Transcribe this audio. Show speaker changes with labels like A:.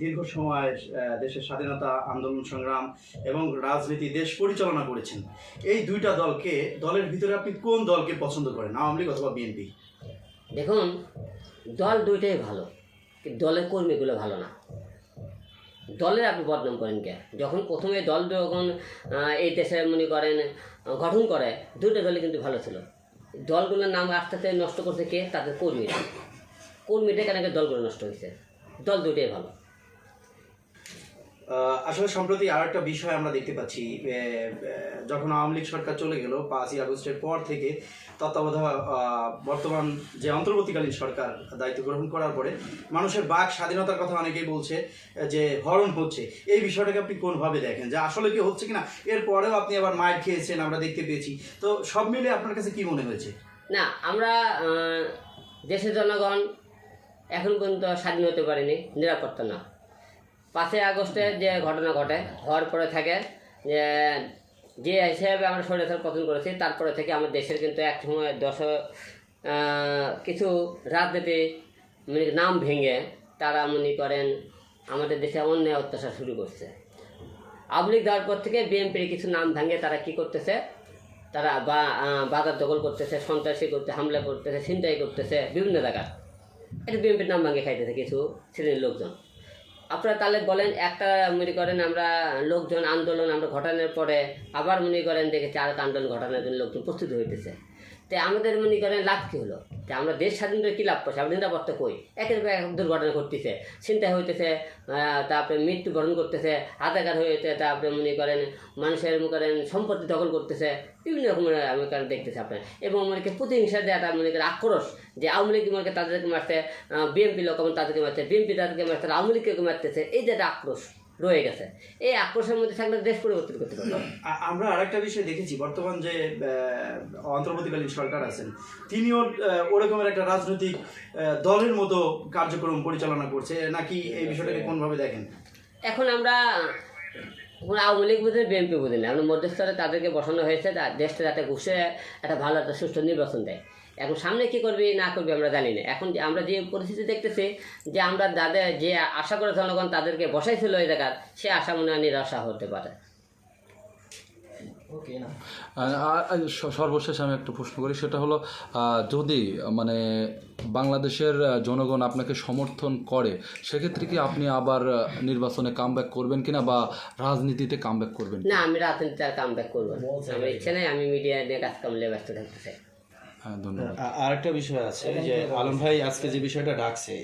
A: দীর্ঘ সময় দেশের স্বাধীনতা, আন্দোলন, সংগ্রাম এবং রাজনীতি, দেশ পরিচালনা করেছেন। এই দুইটা দলকে, দলের ভিতরে আপনি কোন দলকে পছন্দ করেন, আওয়ামী লীগ অথবা বিএনপি?
B: দেখুন, দল দুইটাই ভালো দলের কর্মীগুলো ভালো না। দলের আপনি বদনাম করেন কে? যখন প্রথমে দল যখন এই দেশে মনে করেন, গঠন করে, দুইটা দলই কিন্তু ভালো ছিল। দলগুলোর নাম আস্তে আস্তে নষ্ট করছে কে? তাদের কর্মীরা। কর্মীদের কেন দলগুলো নষ্ট হয়েছে? দল দুটোই ভালো।
A: আসলে সম্প্রতি আর একটা বিষয় আমরা দেখতে পাচ্ছি যখন আওয়ামী লীগ সরকার চলে গেল পাঁচই আগস্টের পর থেকে তত্ত্বাবধায়ক বর্তমান যে অন্তর্বর্তীকালীন সরকার দায়িত্ব গ্রহণ করার পরে মানুষের বাক স্বাধীনতার কথা অনেকেই বলছে যে হরণ হচ্ছে এই বিষয়টাকে আপনি কোনভাবে দেখেন? যে আসলে কি হচ্ছে কিনা? এরপরেও আপনি আবার মায়ের খেয়েছেন, আমরা দেখতে পেয়েছি। তো সব মিলে আপনার কাছে কি মনে হয়েছে?
B: না, আমরা দেশের জনগণ এখন পর্যন্ত স্বাধীন হতে পারেনি, নিরাপত্তা না। পাঁচই আগস্টে যে ঘটনা ঘটে হওয়ার পরে থাকে, যে যে হিসেবে আমরা স্বৈরাচার পতন করেছি, তারপরে থেকে আমাদের দেশের কিন্তু এক সময় দশ কিছু রাজনীতি মানে নাম ভেঙে তারা মনে করেন আমাদের দেশে অন্যায় অত্যাচার শুরু করছে। আওয়ামী লীগ দেওয়ার পর থেকে বিএনপির কিছু নাম ভাঙে, তারা কি করতেছে? তারা বা বাজার দখল করতেছে, সন্ত্রাসী করতে, হামলা করতেছে, ছিনতাই করতেছে বিভিন্ন জায়গায়। এটা বিএনপির নাম ভাঙে খাইতেছে কিছু শ্রেণির লোকজন। আপনারা তাহলে বলেন, একটা মনে করেন আমরা লোকজন আন্দোলন, আমরা ঘটানোর পরে আবার মনে করেন দেখে আর আন্দোলন ঘটানোর জন্য লোকজন প্রস্তুত হইতেছে। তো আমাদের মনে করেন লাভ কী হলো? যে আমরা দেশ স্বাধীন করে কী লাভ করছি? আমরা নিরাপত্তা কই? একের পর এক দুর্ঘটনা ঘটতেছে চিন্তা হইতেছে তারপরে মৃত্যুবরণ করতেছে হাতাঘাত হয়েছে তারপরে মনে করেন মানুষের মনে করেন সম্পত্তি দখল করতেছে, বিভিন্ন রকমের আমি কারণ দেখতেছি আপনার। এবং মনে প্রতিহিংসা যে একটা মনে করেন আক্রোশ, যে আওয়ামী লীগ মনে তাদেরকে মারছে বিএনপি লোক, তাদেরকে মারছে, বিএনপি তাদেরকে মারছে, আওয়ামী লীগকে মারতেছে, এই যে একটা আক্রোশ রয়ে গেছে। এই আক্রোশের মধ্যে থাকলে দেশ পরিবর্তন করতে পারবে
A: আমরা আরেকটা বিষয় দেখেছি বর্তমান যে অন্তর্বর্তীকালীন সরকার আছেন তিনিও ওরকমের একটা রাজনৈতিক দলের মতো কার্যক্রম পরিচালনা করছে নাকি এই বিষয়টাকে কোনভাবে দেখেন?
B: এখন আমরা আওয়ামী লীগ বুঝি বিএনপি বুঝি না আমরা মধ্যস্তরে তাদেরকে বসানো হয়েছে দেশটা যাতে ঘুষে একটা ভালো একটা সুষ্ঠু নির্বাচন দেয়। এখন সামনে কি করবি না করবি আমরা জানি না। এখন আমরা যে পরিস্থিতি দেখতেছি যে আমরা যাদের যে আশা করে জনগণ তাদেরকে বসাইছিল এই জায়গার সে আশা মনে হয় নিরাশা হতে পারে।
C: সর্বশেষ আমি একটা প্রশ্ন করি সেটা হলো যদি মানে বাংলাদেশের জনগণ আপনাকে সমর্থন করে সেক্ষেত্রে কি আপনি আবার নির্বাচনে কামব্যাক করবেন কিনা বা রাজনীতিতে কামব্যাক করবেন
B: না আমি রাজনীতিতে আর কাম ব্যাক করব না। আমার ইচ্ছে নেই আমি মিডিয়া নিয়ে কাজ কাম নিয়ে ব্যস্ত থাকতে চাই।
D: আর একটা বিষয় আছে যে আলম ভাই আজকে যে বিষয়টা ডাকছে